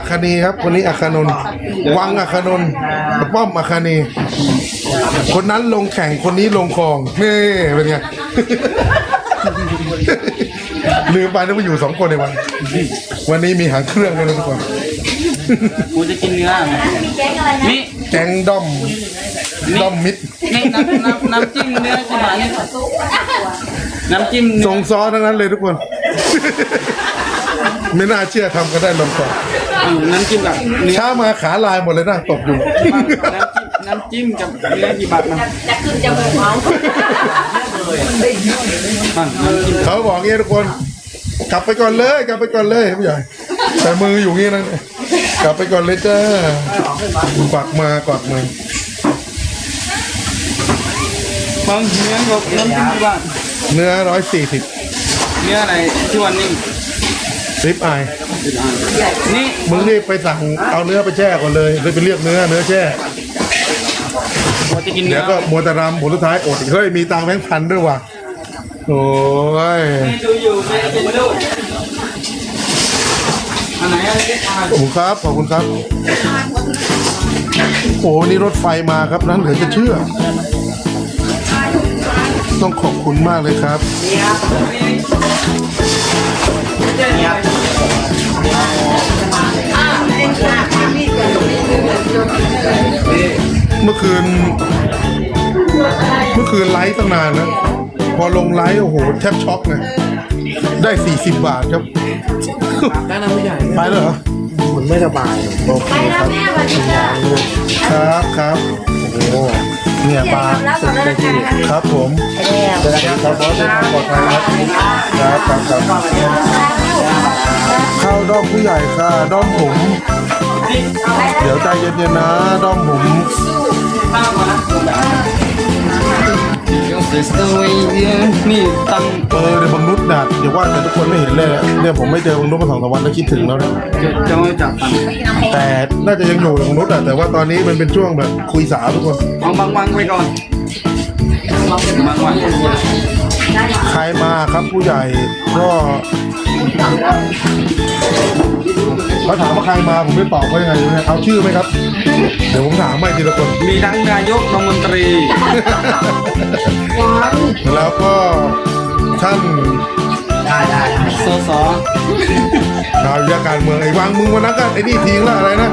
อัคคณีครับ คนนี้อัคคานนท์วังอัคคานนท์ป้อมอัคคณีคนนั้นลงแข่งคนนี้ลงคลองนี่เป็นไง ลืมไปนึกว่าอยู่สองคนในวัน วันนี้มีหางเครื่องกันแล้วทุกคนกูจะกินเนื้อนี่แกงด้อมด้อมมิดนี่น้ำน้ำน้ำจิ้มเนื้อใช่ไหมนี่น้ำจิ้มทรงซ้อทั้งนั้นเลยทุกคน ไม่น่าเชื่อทำกันได้ลงคอ น้ำจิ้มกับเนื้อช้ามาขาลายหมดเลยนะตกอยู่ น้ำจิ้มกับเนื้อกี่บาทนะจะขึ้นจมูกเขาอะน้ำจิ้มเขาบอกงี้ทุกคน กลับไปก่อนเลย กลับไปก่อนเลยผู้ใหญ่แต่มืออยู่งี้นะกลับไปก่อนเลยจ้ากวักมากวักมือบางเนื้อกับน้ำจิ้มกี่บาทเนื้อร้อยสี่สิบเนื้ออะไรที่วันนี้ ริบอายนี่มึงรีบไปสั่งเอาเนื้อไปแช่ก่อนเลยเลยไปเรียกเนื้อเนื้อแช่เราจะกินเดี๋เนื้ยอวก็มัวแต่รำผลสุดท้ายอดอีกเฮ้ยมีตังค์แบงค์พันด้วยว่ะโอ้ยดูอยู่ไม่กินดูอันไหนอะไรที่ทานขอบคุณครับขอบคุณครับ โอ้นี่รถไฟมาครับนั้นเหลือจะเชื่อ ต้องขอบคุณมากเลยครับเมื่อคืน เมื่อคืนไลฟ์ตั้งนานนะ พอลงไลฟ์โอ้โห แทบช็อกไงได้40บาทครับ ได้นะผู้ใหญ่ไปเลยเหรอเหมือนไม่สบายโอเคไปแล้วแม่วันนี้จ้ะครับครับโอ้โหเนี่ยปลาแล้วขอแล้วกันนะคะครับผมแล้วเจอกันครับบอสเดินทางปลอดภัยครับครับครับครับเข้าด้อมผู้ใหญ่ค่ะด้อมผม เดี๋ยวใจเย็นๆนะด้อมผม นี่ตังเออเดี๋ยวบางนุษดัดอย่าว่าแต่ทุกคนไม่เห็นเลยอะเนี่ยผมไม่เจอบางนุษมาสองสามวันแล้วคิดถึงแล้วนะจะไม่จับตังแต่น่าจะยังอยู่บางนุษอะแต่ว่าตอนนี้มันเป็นช่วงแบบคุยสาวทุกคน เอาบางวันไปก่อนบางวัน ใครมาครับผู้ใหญ่ก็เขาถามว่าใครมาผมไม่ตอบว่ายังไงเนี่ยเอาชื่อไหมครับ เดี๋ยวผมถามไม่ทีละคนมีทั้งนายกรัฐมนตรี แล้วก็ท่าน สสนายกการเมืองไอ้วางมึงวันนั้นก็ไอ้นี่ทิ้งละอะไรนะ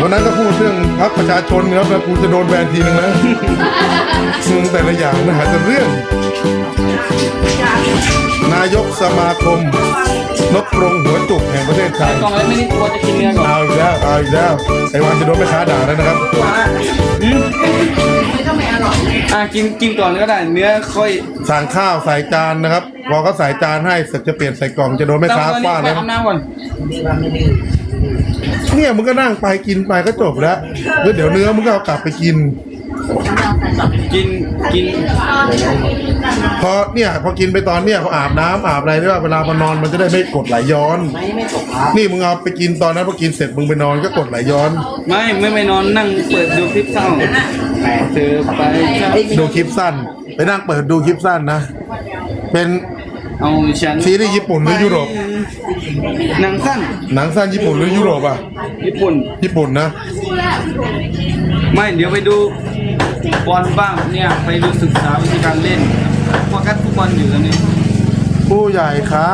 วันนั้นก็พูดเรื่องพรรคประชาชนครับแล้วกูจะโดนแบนทีนึงนะมึงแต่ละอย่างนะหาแต่เรื่อง นายกสมาคมนกกรงหัวจุกแห่งประเทศไทยกล่องแล้วไม่ได้กลัวจะกินเนื้อก่อนเอาอีกแล้วเอาอีกแล้วไอ้วานจะโดนแม่ค้าด่าแล้วนะครับอืมอะกินกินก่อนก็ได้ เนื้อค่อยสั่งข้าวใส่จานนะครับ พอเขาใส่จานให้เสร็จจะเปลี่ยนใส่กล่องจะโดนแม่ค้าฟาดไปแล้วอาบน้ำก่อนเนี่ยมึงก็นั่งไปกินไปก็จบแล้วแล้วเดี๋ยวเนื้อมึงก็เอากลับไปกิน กินกินพอเนี่ยพอกินไปตอนเนี่ยพออาบน้ำอาบอะไรด้วยเวลามานอนมันจะได้ไม่กดไหลย้อน นี่มึงเอาไปกินตอนนั้นพอกินเสร็จมึงไปนอนก็กดไหลย้อน ไม่ไม่ไปนอนนั่งเปิดดูคลิปเศร้าเธอไปครับดูคลิปสั้น ไปนั่งเปิดดูคลิปสั้นนะ เป็น เอาฉันซีรีส์ญี่ปุ่นหรือยุโรป หนังสั้นหนังสั้นญี่ปุ่นหรือยุโรปอะ ญี่ปุ่น ญี่ปุ่นนะ ไม่เดี๋ยวไปดูบอลบ้างเนี่ยไปดูศึกษาวิธีการเล่นโฟกัสฟุตบอลอยู่ตอนนี้ผู้ใหญ่คะ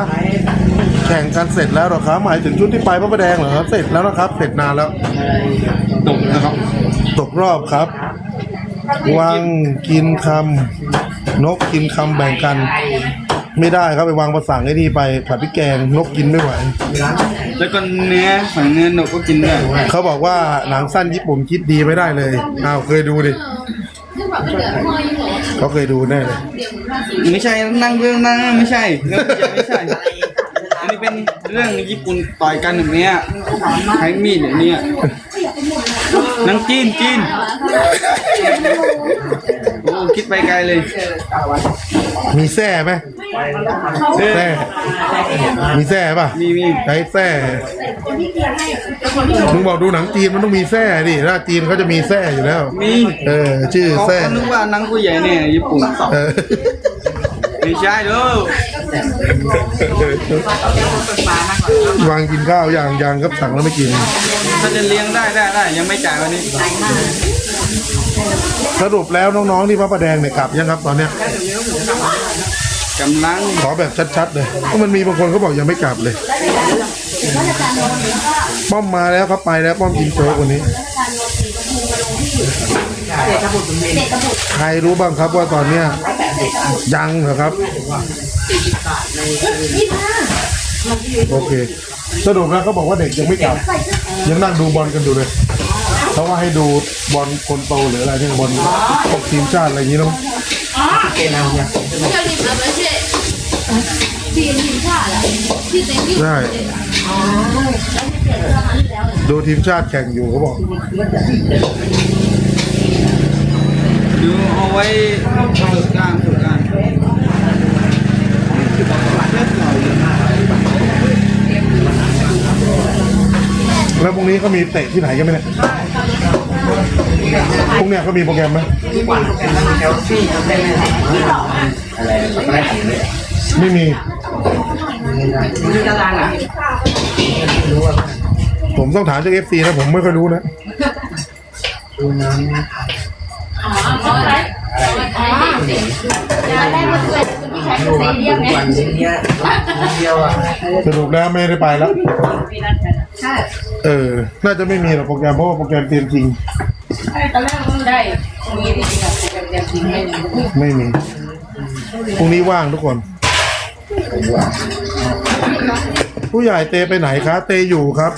แข่งกันเสร็จแล้วเหรอครับหมายถึงชุดที่ไปพระประแดงเหรอครับ เสร็จแล้วนะครับ เสร็จนานแล้ว ตกนะครับ ตกรอบครับ วังกินคำนกกินคำแบ่งกัน ไม่ได้ครับไปวางประสั่งไอ้นี่ไปผัดพริกแกงนกกินไม่ไหว แล้วก็เนื้อสั่งเนื้อหนกก็กินด้วยเขาบอกว่าหนังสั้นญี่ปุ่นคิดดีไม่ได้เลย อ้าวเคยดูดิเขาเคยดูแน่เลยไม่ใช่นั่งเรื่องนั่งไม่ใช่เรื่องไม่ใช่อันนี้เป็นเรื่องญี่ปุ่นต่อยกันแบบเนี้ยใช้มีดอย่างเนี้ย นังจีนจีนโอ้คิดไปไกลเลยมีแส้ไหมแส้มีแส้ป่ะมีมีใช้แส้มึงบอกดูหนังจีนมันต้องมีแส้ดิถ้าจีนเขาจะมีแส้อยู่แล้ว มีเออ ชื่อเขาแส้ก็นึกว่านังผู้ใหญ่เนี่ยญี่ปุ่น เออไม่ใช่เด้อ วางกินข้าวอย่างอย่างครับสั่งแล้วไม่กิน ถ้าจะเลี้ยงได้ได้ได้ยังไม่จ่ายวันนี้สรุปแล้วน้องๆที่พระประแดงเนี่ยกลับยังครับตอนเนี้ยกำลังขอแบบชัดๆเลยเพราะมันมีบางคนเขาบอกยังไม่กลับเลย ป้อมมาแล้วครับไปแล้วป้อมกินโจ๊กวันนี้ใครรู้บ้างครับว่าตอนเนี้ย ยังเหรอครับ โอเค สรุปแล้วเขาบอกว่าเด็กยังไม่กลับ ยังนั่งดูบอลกันอยู่เลยเขาว่าให้ดูบอลคนโตหรืออะไรที่บอลพวกทีมชาติอะไรอย่างนี้เนาะใช่ดูทีมชาติแข่งอยู่เขาบอก พรุ่งนี้เขามีเตะที่ไหนกันไหมเนี่ยพรุ่งเนี้ยเขามีโปรแกรมไหมไม่มี ผมต้องถามจากเอฟซีนะผมไม่ค่อยรู้นะจะได้มาเป็นที่ใช้สเตเดียมไงสรุปแล้วไม่ได้ไปแล้วใช่ เออ น่าจะไม่มีหรอกโปรแกรมเพราะว่าโปรแกรมเตรียมจริงตอนแรกมันได้มีที่จริงอะแต่จริงไม่มีไม่มีพรุ่งนี้ว่างทุกคนผู้ใหญ่เตไปไหนคะเตอยู่ครับ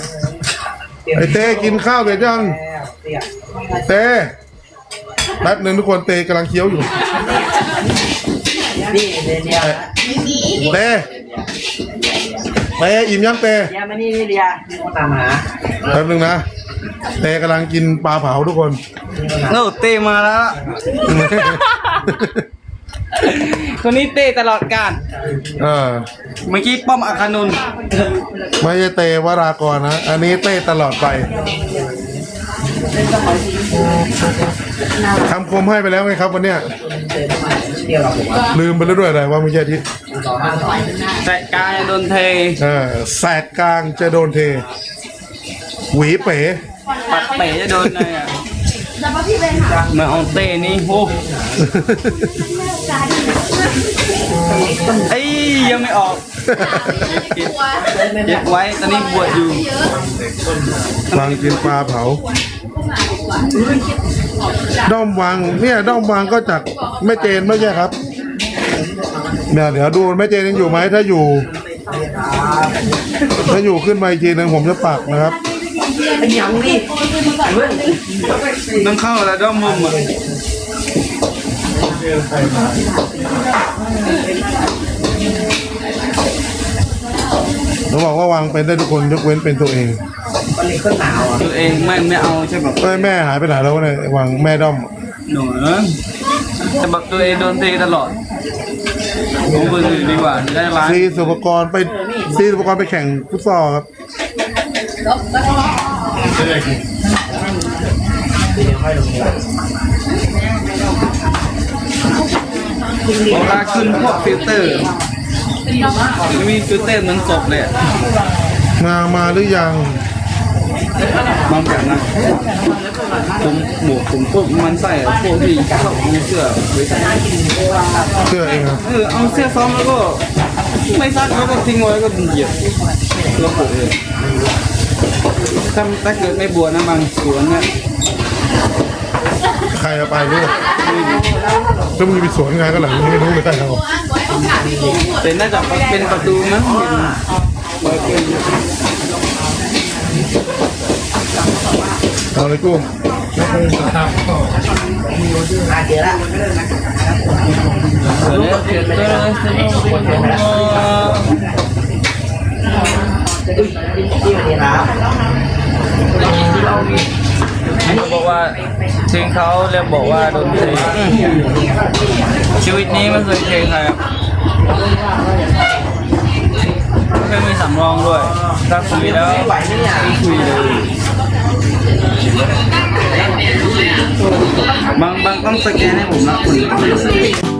ไอเตกินข้าวเสร็จยัง เตแป๊บหนึ่งทุกคนเตกำลังเคี้ยวอยู่นี่เดียเดียเต เตอิ่มยังเตเดียมานี่นี่เดียมีคนตามหาแป๊บหนึ่งนะเตกำลังกินปลาเผาทุกคนโน่เต้มาแล้ว คนนี้เต้ตลอดการเออเมื่อกี้ป้อมอาคานุนไม่ใช่เตวรากรนะ อันนี้เต้ตลอดไปทำคมให้ไปแล้วไงครับวันเนี้ย เดียวเราผมว่าลืมไปแล้วด้วยอะไรว่าไม่ใช่ที่แต่กายโดนเทเออแสกกลางจะโดนเท หวีเป๋ ปัดเป๋จะโดนเลยอะเหมื่อนเอาเต้นี่โอ้ไอ้ย ยังไม่ออกเก็บเก็บไว้ ตอนนี้บวชอยู่วางกินปลาเผา ด้อมวางเนี่ยด้อมวางก็จากแม่เจนไม่ใช่ครับเนี่ยเดี๋ยวดูแม่เจนยังอยู่ไหมถ้าอยู่ ถ้าอยู่ขึ้นมาอีกทีหนึงผมจะปักนะครับเป็นยังนี่ต้องเข้าแล้วด้อมมุมอะ เราบอกว่าวางเป็นได้ทุกคนยกเว้นเป็นตัวเองมันเลยขึ้นหนาวอะตัวเองไม่ไม่เอาใช่แบบเอ้ยแม่หายไปไหนแล้ววะเนี่ยวางแม่ด้อมหนูนะแต่แบบตัวเองโดนเตะตลอดผมเบื่อดีกว่าจะได้ร้านซีสุปกรณ์ไปซีสุปกรณ์ไปแข่งฟุตซอลครับเวลาขึ้นพวกฟิลเตอร์ มันมีฟิลเตอร์เหมือนศพเลยมามาหรือยังบางแบบนะผมหมวกผมพวกมันใส่พวกที่ชอบเอาเสื้อไว้ใส่เสื้อเองครับเออเอาเสื้อซ้อมแล้วก็ไม่ซักแล้วก็ทิ้งไว้แล้วก็เหยียบแล้วปลุกเลยถ้าถ้าเกิดไม่บวชนะบางสวนเนี่ย ใครเอาไปรู้ก็มึงจะไปสวนไงก็หลังไม่รู้เลยใครเอาเป็นน่าจะเป็นประตูมั้งเปิดเป็นเอาเลยกุ้งอาเจอละเสร็จแล้วเสร็จแล้ว เขาบอกว่าทิ้งเขาแล้วบอกว่าดนตรีชีวิตนี้ไม่เคยเทใครครับไม่มีสำรองด้วยถ้าคุยแล้วคุยเลยบางบางต้องสแกนให้ผมนะคุณ